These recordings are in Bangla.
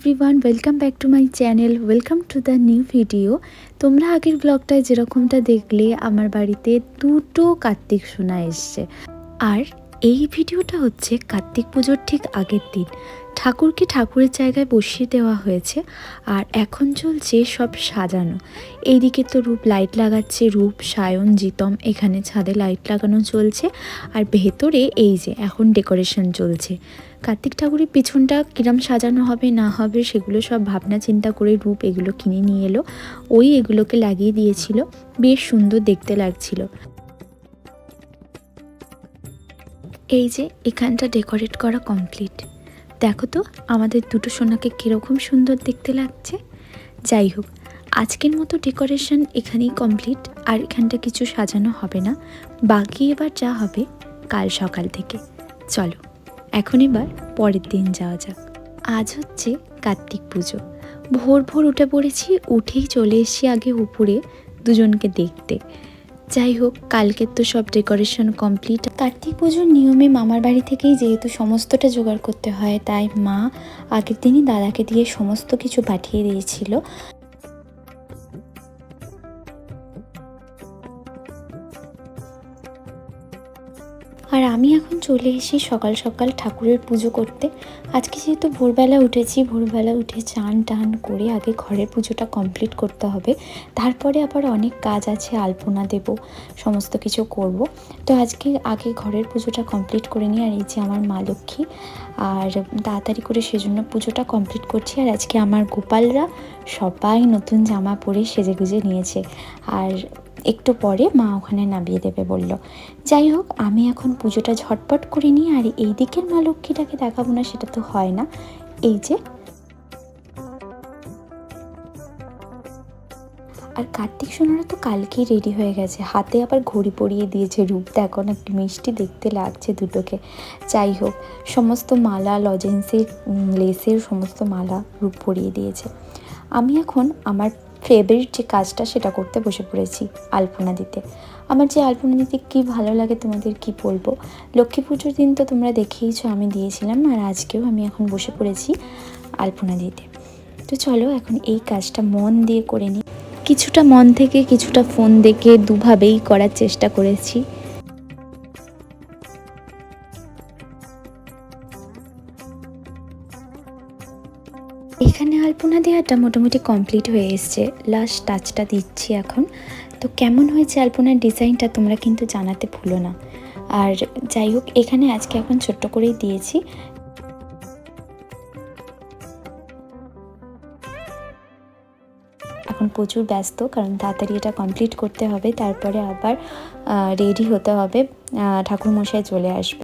Everyone welcome back to my channel welcome to the new video তোমরা আগের ব্লগটায় যেরকমটা দেখলে, আমার বাড়িতে দুটো কার্তিক সোনা এসছে। আর এই ভিডিওটা হচ্ছে কার্তিক পুজোর ঠিক আগের দিন। ঠাকুরকে ঠাকুরের জায়গায় বসিয়ে দেওয়া হয়েছে আর এখন চলছে সব সাজানো। এইদিকে তো রূপ লাইট লাগাচ্ছে, রূপ, সায়ন, জিতম, এখানে ছাদে লাইট লাগানো চলছে আর ভেতরে এই যে এখন ডেকোরেশন চলছে। কার্তিক ঠাকুরের পিছনটা কিরম সাজানো হবে, না হবে, সেগুলো সব ভাবনা চিন্তা করে রূপ এগুলো কিনে নিয়ে এলো। ওই এগুলোকে লাগিয়ে দিয়েছিল, বেশ সুন্দর দেখতে লাগছিল। এই যে, এখানটা ডেকোরেট করা কমপ্লিট। দেখো তো, আমাদের দুটো সোনাকে কীরকম সুন্দর দেখতে লাগছে। যাই হোক, আজকের মতো ডেকোরেশন এখানেই কমপ্লিট, আর এখানটা কিছু সাজানো হবে না। বাকি এবার যা হবে, কাল সকাল থেকে। চলো, এখন এবার পরের দিন যাওয়া যাক। আজ হচ্ছে কার্তিক পুজো। ভোর ভোর উঠে পড়েছি, উঠেই চলে এসেছি আগে উপরে দুজনকে দেখতে। যাই হোক, কালকের তো সব ডেকোরেশন কমপ্লিট। কার্তিক পুজোর নিয়মে মামার বাড়ি থেকেই যেহেতু সমস্তটা জোগাড় করতে হয়, তাই মা আগের দিনই দাদাকে দিয়ে সমস্ত কিছু পাঠিয়ে দিয়েছিল। আর আমি এখন চলে এসেছি সকাল সকাল ঠাকুরের পুজো করতে। আজকে যেহেতু ভোরবেলা উঠেছি, ভোরবেলা উঠে চান টান করে আগে ঘরের পুজোটা কমপ্লিট করতে হবে। তারপরে আবার অনেক কাজ আছে, আলপনা দেব, সমস্ত কিছু করব। তো আজকে আগে ঘরের পুজোটা কমপ্লিট করে নিই, আর এই যে আমার মা লক্ষ্মী, আর তাড়াতাড়ি করে সেজন্য পুজোটা কমপ্লিট করছি। আর আজকে আমার গোপালরা সবাই নতুন জামা পরে সেজে গুজে নিয়েছে। আর একটু পরে মা ওখানে নামিয়ে দেবে বলল। যাই হোক, আমি এখন পুজোটা ঝটপট করে নিই আর এই দিকের মা লক্ষ্মীটাকে দেখাবো না, সেটা তো হয় না। এই যে। আর কার্তিক সোনারা তো কালকেই রেডি হয়ে গেছে। হাতে আবার ঘড়ি পরিয়ে দিয়েছে রূপ। দেখো না একটু মিষ্টি দেখতে লাগছে দুটোকে। যাই হোক, সমস্ত মালা, লজেন্সের লেসের সমস্ত মালা রূপ পরিয়ে দিয়েছে। আমি এখন আমার ফেভারিট যে কাজটা সেটা করতে বসে পড়েছি আলপনা দিতে। আমার যে আলপনা দিতে কী ভালো লাগে তোমাদের কি বলব? লক্ষ্মী পুজোর দিন তো তোমরা দেখেইছো আমি দিয়েছিলাম আর আজকেও আমি এখন বসে পড়েছি আলপনা দিতে। তো চলো এখন এই কাজটা মন দিয়ে করে নিই। কিছুটা মন থেকে কিছুটা ফোন দেখে দুভাবেই করার চেষ্টা করেছি। আলপনা দেওয়াটা মোটামুটি কমপ্লিট হয়ে এসছে। লাস্ট টাচটা দিচ্ছি এখন। তো কেমন হয়েছে আলপনার ডিজাইনটা তোমরা কিন্তু জানাতে ভুলো না। আর যাই হোক, এখানে আজকে এখন ছোট্ট করেই দিয়েছি। এখন প্রচুর ব্যস্ত, কারণ তাড়াতাড়ি এটা কমপ্লিট করতে হবে। তারপরে আবার রেডি হতে হবে। ঠাকুরমশাই চলে আসবে।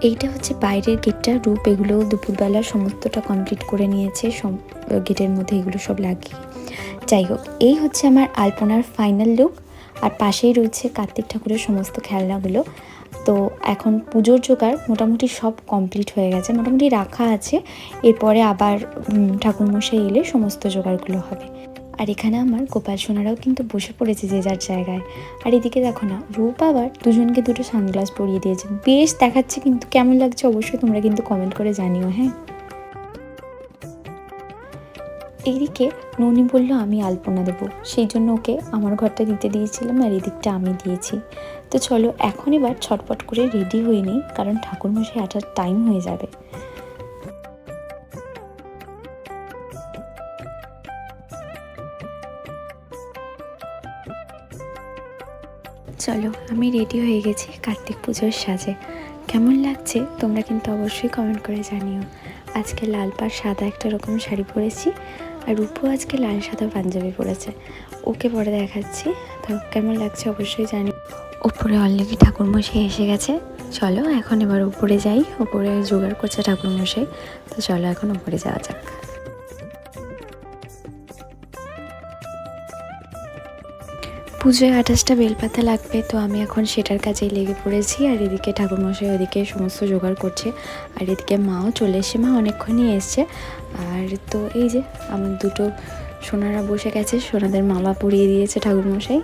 এইটা হচ্ছে বাইরের গেটটা। রূপ এগুলো দুপুরবেলা সমস্তটা কমপ্লিট করে নিয়েছে। গেটের মধ্যে এগুলো সব লাগিয়ে। যাই হোক, এই হচ্ছে আমার আলপনার ফাইনাল লুক আর পাশেই রয়েছে কার্তিক ঠাকুরের সমস্ত খেলনাগুলো। তো এখন পুজোর জোগাড় মোটামুটি সব কমপ্লিট হয়ে গেছে। মোটামুটি রাখা আছে। এরপরে আবার ঠাকুরমশাই এলে সমস্ত জোগাড়গুলো হবে। আর এখানে আমার গোপাল সোনারাও কিন্তু বসে পড়েছে যে যার জায়গায়। আর এদিকে দেখো না, রূপ আবার দুজনকে দুটো সানগ্লাস পরিয়ে দিয়েছে। বেশ দেখাচ্ছে কিন্তু কেমন লাগছে, অবশ্যই তোমরা কিন্তু কমেন্ট করে জানিও হ্যাঁ? এইদিকে ননি বলল, আমি আলপনা দেবো। সেই জন্য ওকে আমার ঘরটা দিতে দিয়েছিলাম আর এদিকটা আমি দিয়েছি। তো চলো, এখন এবার ছটপট করে রেডি হয়ে নিই, কারণ ঠাকুরমশাই আসার টাইম হয়ে যাবে। চলো, আমি রেডি হয়ে গেছি কার্তিক পুজোর সাজে। কেমন লাগছে? তোমরা কিন্তু অবশ্যই কমেন্ট করে জানিও। আজকে লাল পাড় সাদা একটা রকম শাড়ি পরেছি, আর রূপও আজকে লাল সাদা পাঞ্জাবি পরেছে। ওকে পরে দেখাচ্ছি। তো কেমন লাগছে অবশ্যই জানি ওপরে অলরেডি ঠাকুরমশাই এসে গেছে। চলো, এখন এবার উপরে যাই। উপরে জোগাড় করছে ঠাকুরমশাই। তো চলো, এখন উপরে যাওয়া যাক। পুজোয় আঠাশটা বেলপাতা লাগবে, তো আমি এখন সেটার কাজেই লেগে পড়েছি। আর এদিকে ঠাকুরমশাই ওদিকে সমস্ত জোগাড় করছে। আর এদিকে মাও চলে এসে মা অনেকক্ষণই এসছে। আর তো এই যে, আমার দুটো সোনারা বসে গেছে, সোনাদের মালা পরিয়ে দিয়েছে ঠাকুরমশাই।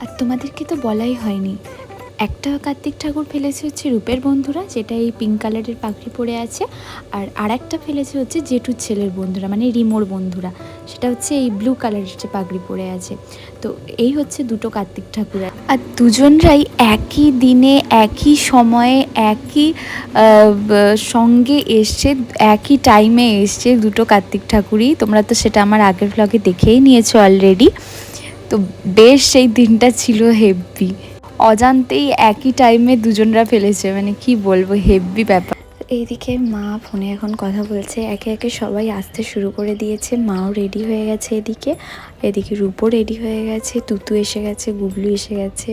আর তোমাদেরকে তো বলাই হয়নি। একটা কার্তিক ঠাকুর ফেলেছে হচ্ছে রূপের বন্ধুরা, যেটা এই পিঙ্ক কালারের পাখড়ি পরে আছে। আর আর একটা ফেলেছে হচ্ছে জেঠুর ছেলের বন্ধুরা মানে রিমোর বন্ধুরা। সেটা হচ্ছে এই ব্লু কালারের যে পাগড়ি পরে আছে। তো এই হচ্ছে দুটো কার্তিক ঠাকুর। আর দুজনরাই একই দিনে, একই সময়ে, একই সঙ্গে এসছে, একই টাইমে এসছে দুটো কার্তিক ঠাকুরই। তোমরা তো সেটা আমার আগের ভ্লগে দেখেই নিয়েছো অলরেডি তো বেশ সেই দিনটা ছিল হেভি অজান্তেই একই টাইমে দুজনরা ফেলেছে। মানে কি বলব হেভি ব্যাপার। এইদিকে মা ফোনে এখন কথা বলছে। একে একে সবাই আসতে শুরু করে দিয়েছে। মাও রেডি হয়ে গেছে এদিকে। এদিকে রূপও রেডি হয়ে গেছে। তুতু এসে গেছে গুবলু এসে গেছে।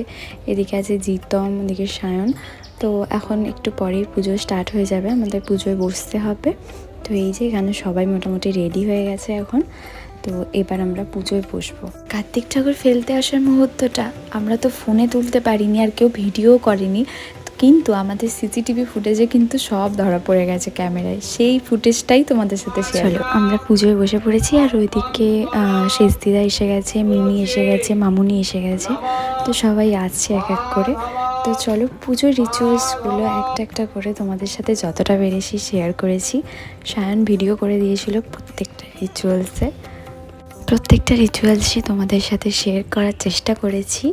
এদিকে আছে জিতম এদিকে সায়ন। তো এখন একটু পরেই পুজো স্টার্ট হয়ে যাবে। আমাদের পুজোয় বসতে হবে। তো এই যে এখানে সবাই মোটামুটি রেডি হয়ে গেছে এখন। তো এবার আমরা পুজোয় বসবো। কার্তিক ঠাকুর ফেলতে আসার মুহূর্তটা আমরা তো ফোনে তুলতে পারিনি আর কেউ ভিডিও করেনি। কিন্তু আমাদের সিসিটিভি ফুটেজে কিন্তু সব ধরা পড়ে গেছে ক্যামেরায়। সেই ফুটেজটাই তোমাদের সাথে শেয়ার আমরা পুজোয় বসে পড়েছি আর ওইদিকে শেষদিদা এসে গেছে মিমি এসে গেছে মামুনি এসে গেছে। তো সবাই আসছে এক এক করে। তো চলো পুজোর রিচুয়ালসগুলো একটা একটা করে তোমাদের সাথে যতটা পেরেছি শেয়ার করেছি। সায়ন ভিডিও করে দিয়েছিল প্রত্যেকটা রিচুয়ালসে প্রত্যেকটা রিচুয়ালসই তোমাদের সাথে শেয়ার করার চেষ্টা করেছি।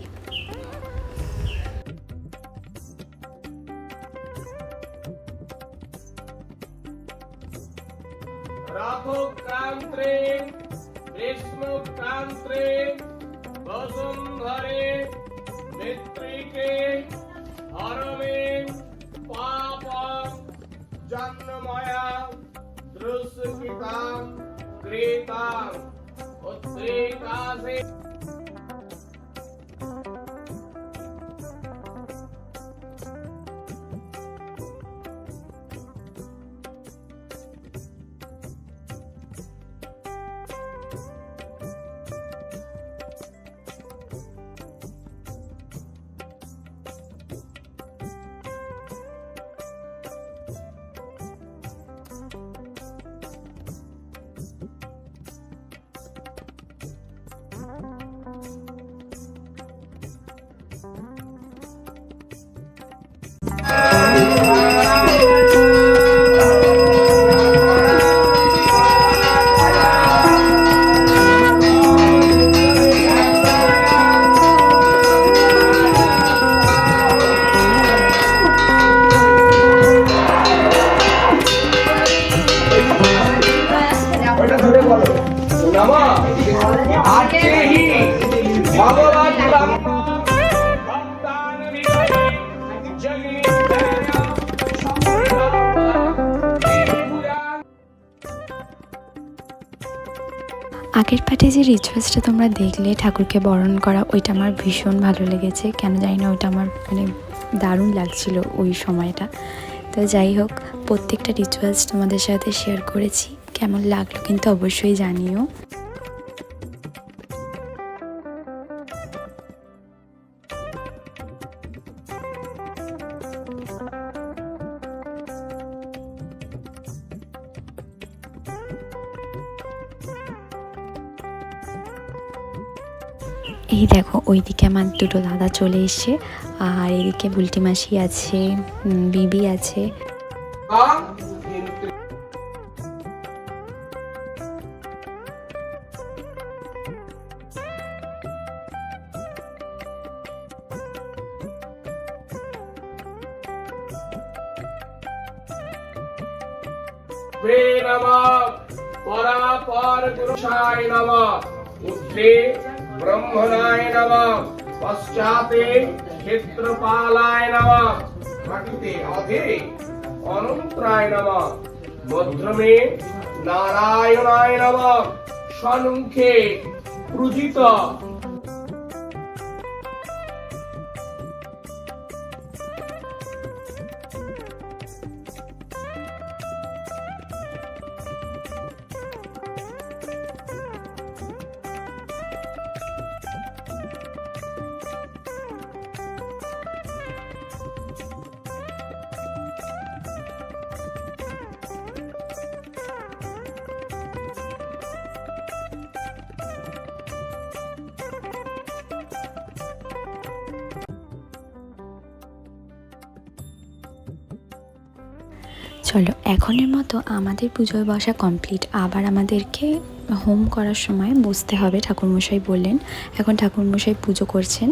জন্ময়া দৃশ্যপিতা ক্রেতা উদ্রেকাসে আগের পাটে যে রিচুয়ালসটা তোমরা দেখলে ঠাকুরকে বরণ করা, ওইটা আমার ভীষণ ভালো লেগেছে। কেন জানি না, ওইটা আমার মানে দারুণ লাগছিল ওই সময়টা। তো যাই হোক, প্রত্যেকটা রিচুয়ালস তোমাদের সাথে শেয়ার করেছি। কেমন লাগল কিন্তু অবশ্যই জানিও। আমার দুটো দাদা চলে এসছে, আর এদিকে বুলটি মাসি আছে বিবি আছে। পরাপর পুরুষায় নম ব্রহ্মণায় নম পশ্চাতে ক্ষেত্রপালায় নম মাটিতে অধে অনন্তরায় নম মধ্যমে নারায়ণায় নম সন্মুখে পূজিত চলো, এখনের মতো আমাদের পুজোয় বসা কমপ্লিট আবার আমাদেরকে হোম করার সময় বসতে হবে, ঠাকুরমশাই বললেন। এখন ঠাকুরমশাই পুজো করছেন।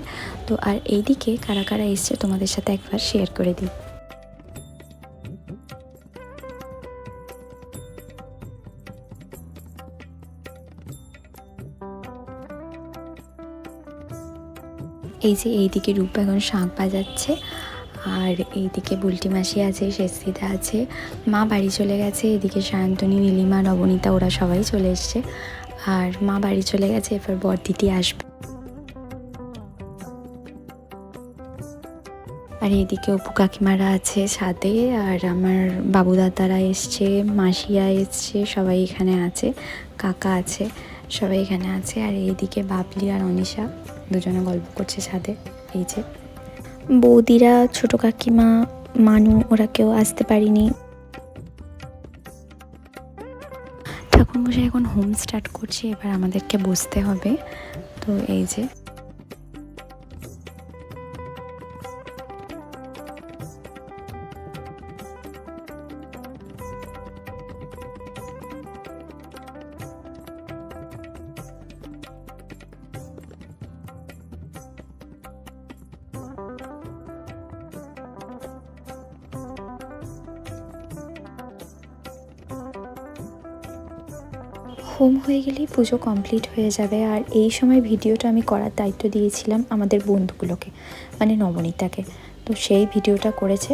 তো আর এইদিকে কারা কারা এসছে তোমাদের সাথে একবার শেয়ার করে দিই। এই যে এইদিকে রূপ এখন শাঁখ বাজাচ্ছে। আর এইদিকে বুলটি মাসি আছে শেষিদা আছে, মা বাড়ি চলে গেছে, এদিকে সায়ন্তনী, নীলিমা, নবনীতা, ওরা সবাই চলে এসছে। আর মা বাড়ি চলে গেছে এবার বরদিদি আসবে। আর এদিকে অপু কাকিমারা আছে সাথে আর আমার বাবু দাদারা এসছে মাসিয়া এসছে, সবাই এখানে আছে, কাকা আছে, সবাই এখানে আছে। আর এইদিকে বাবলি আর অনিশা, দুজনে গল্প করছে সাথে এই যে। বৌদিরা, ছোট কাকিমা, মানু, ওরা কেউ আসতে পারিনি। ঠাকুরমশাই এখন হোম স্টার্ট করছে, এবার আমাদেরকে বসতে হবে। তো এই যে হোম হয়ে গেলেই পুজো কমপ্লিট হয়ে যাবে। আর এই সময় ভিডিওটা আমি করার দায়িত্ব দিয়েছিলাম আমাদের বন্ধুগুলোকে মানে নবনীতাকে। তো সেই ভিডিওটা করেছে।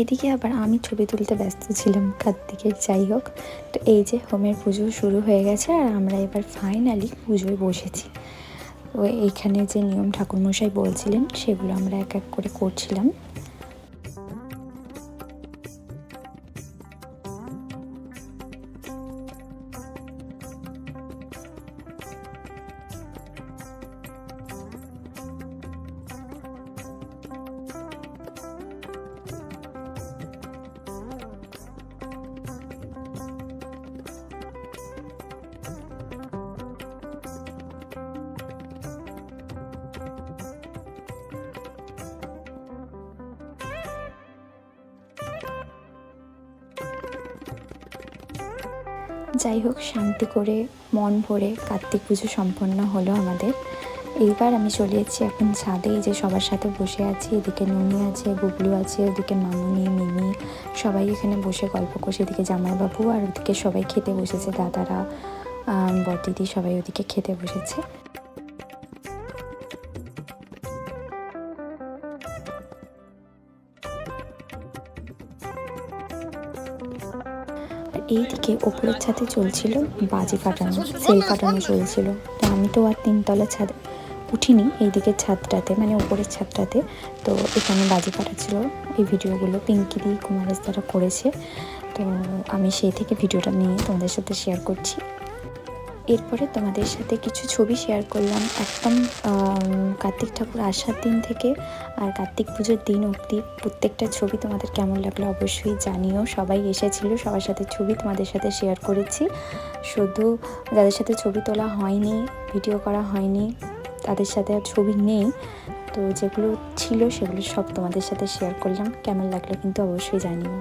এদিকে আবার আমি ছবি তুলতে ব্যস্ত ছিলাম কার্তিকের, যাই হোক। তো এই যে হোমের পুজো শুরু হয়ে গেছে আর আমরা এবার ফাইনালি পুজোয় বসেছি। তো এইখানে যে নিয়ম ঠাকুরমশাই বলছিলেন, সেগুলো আমরা এক এক করে করছিলাম। যাই হোক, শান্তি করে মন ভরে কার্তিক পুজো সম্পন্ন হলো আমাদের। এইবার আমি চলে এসেছি এখন ছাদে যে সবার সাথে বসে আছি। এদিকে নুনি আছে, বুবলু আছে, ওদিকে মামুনি, মিমি, সবাই এখানে বসে গল্প করছে। এদিকে জামাইবাবু আর ওদিকে সবাই খেতে বসেছে, দাদারা বটিদি সবাই ওদিকে খেতে বসেছে। ওপরের ছাদে চলছিল বাজি ফাটানো সেল ফাটানো চলছিল। তো আমি তো আর তিনতলা ছাদে উঠিনি এইদিকে ছাদটাতে মানে ওপরের ছাদটাতে। তো এখানে বাজি ফাটাচ্ছিল এই ভিডিওগুলো পিঙ্কি দি কুমারেশ দ্বারা করেছে। তো আমি সেই থেকে ভিডিওটা নিয়ে তোমাদের সাথে শেয়ার করছি। এরপরে তোমাদের সাথে কিছু ছবি শেয়ার করলাম। একদম কার্তিক ঠাকুর আসার দিন থেকে আর কার্তিক পুজোর দিন অবধি প্রত্যেকটা ছবি তোমাদের কেমন লাগল অবশ্যই জানিও। সবাই এসেছিল, সবার সাথে ছবি তোমাদের সাথে শেয়ার করেছি। শুধু যাদের সাথে ছবি তোলা হয়নি ভিডিও করা হয়নি, তাদের সাথে আর ছবি নেই, তো যেগুলো ছিল সেগুলো সব তোমাদের সাথে শেয়ার করলাম। কেমন লাগল কিন্তু অবশ্যই জানিও।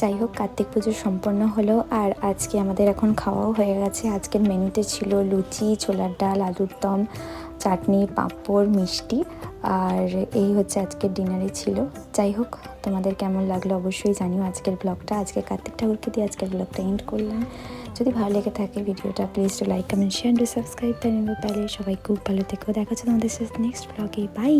যাই হোক কার্তিক পুজো সম্পন্ন হলো আর আজকে আমাদের এখন খাওয়াও হয়ে গেছে। আজকের মেনুতে ছিল লুচি, ছোলার ডাল, আলুর দম, চাটনি, পাঁপড়, মিষ্টি আর এই হচ্ছে আজকের ডিনারে ছিল। যাই হোক তোমাদের কেমন লাগল অবশ্যই জানিও আজকের ব্লগটা। আজকে কার্তিক ঠাকুরকে দিয়ে আজকের ব্লগটা এন্ড করলাম। যদি ভালো লেগে থাকে ভিডিওটা please to like comment share to subscribe তাহলে সবাই খুব ভালো থেকেও দেখা হচ্ছে তোমাদের নেক্সট ব্লগে বাই